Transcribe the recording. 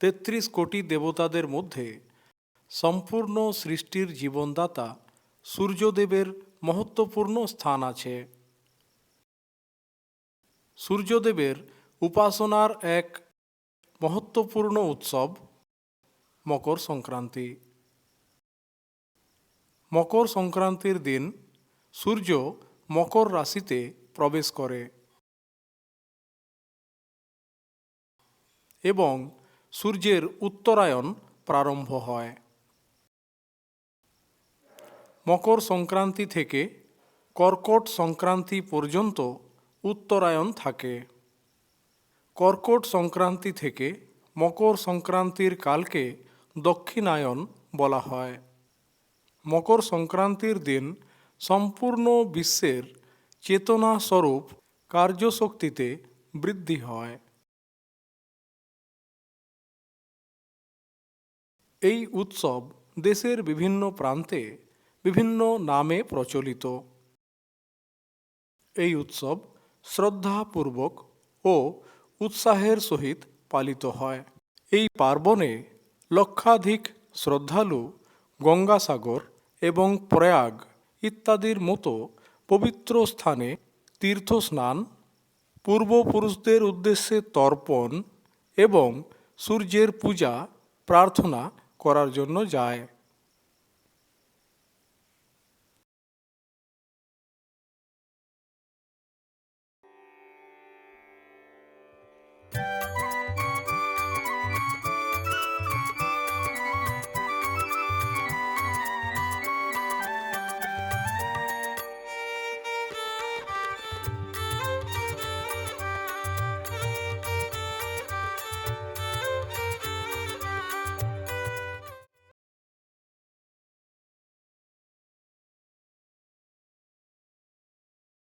তেত্রিশ কোটি দেবতাদের মধ্যে সম্পূর্ণ সৃষ্টির জীবনদাতা সূর্যদেবের মহত্বপূর্ণ স্থান আছে। সূর্যদেবের উপাসনার এক মহত্বপূর্ণ উৎসব মকর সংক্রান্তি। মকর সংক্রান্তির দিন সূর্য মকর রাশিতে প্রবেশ করে এবং সূর্যের উত্তরায়ণ প্রারম্ভ হয়। মকর সংক্রান্তি থেকে কর্কট সংক্রান্তি পর্যন্ত উত্তরায়ণ থাকে। কর্কট সংক্রান্তি থেকে মকর সংক্রান্তির কালকে দক্ষিণায়ন বলা হয়। মকর সংক্রান্তির দিন সম্পূর্ণ বিশ্বের চেতনা স্বরূপ কার্যশক্তিতে বৃদ্ধি হয়। এই উৎসব দেশের বিভিন্ন প্রান্তে বিভিন্ন নামে প্রচলিত। এই উৎসব শ্রদ্ধাপূর্বক ও উৎসাহের সহিত পালিত হয়। এই পার্বণে লক্ষাধিক শ্রদ্ধালু গঙ্গাসাগর এবং প্রয়াগ ইত্যাদির মতো পবিত্র স্থানে তীর্থস্নান, পূর্বপুরুষদের উদ্দেশ্যে তর্পণ এবং সূর্যের পূজা, প্রার্থনা করার জন্য যায়।